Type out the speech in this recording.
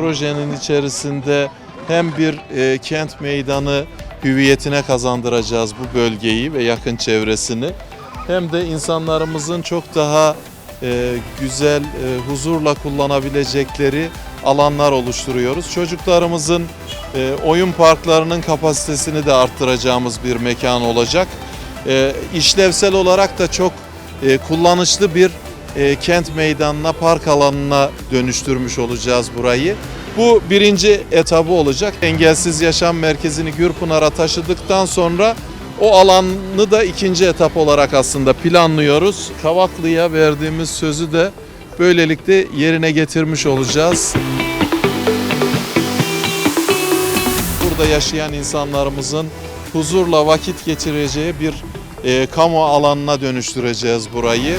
projenin içerisinde hem bir e, kent meydanı hüviyetine kazandıracağız bu bölgeyi ve yakın çevresini hem de insanlarımızın çok daha e, güzel, e, huzurla kullanabilecekleri alanlar oluşturuyoruz. Çocuklarımızın e, oyun parklarının kapasitesini de arttıracağımız bir mekan olacak. E, işlevsel olarak da çok e, kullanışlı bir e, kent meydanına, park alanına dönüştürmüş olacağız burayı. Bu birinci etabı olacak. Engelsiz Yaşam Merkezi'ni Gürpınar'a taşıdıktan sonra o alanı da ikinci etap olarak aslında planlıyoruz. Kavaklı'ya verdiğimiz sözü de böylelikle yerine getirmiş olacağız. Burada yaşayan insanlarımızın huzurla vakit geçireceği bir e, kamu alanına dönüştüreceğiz burayı.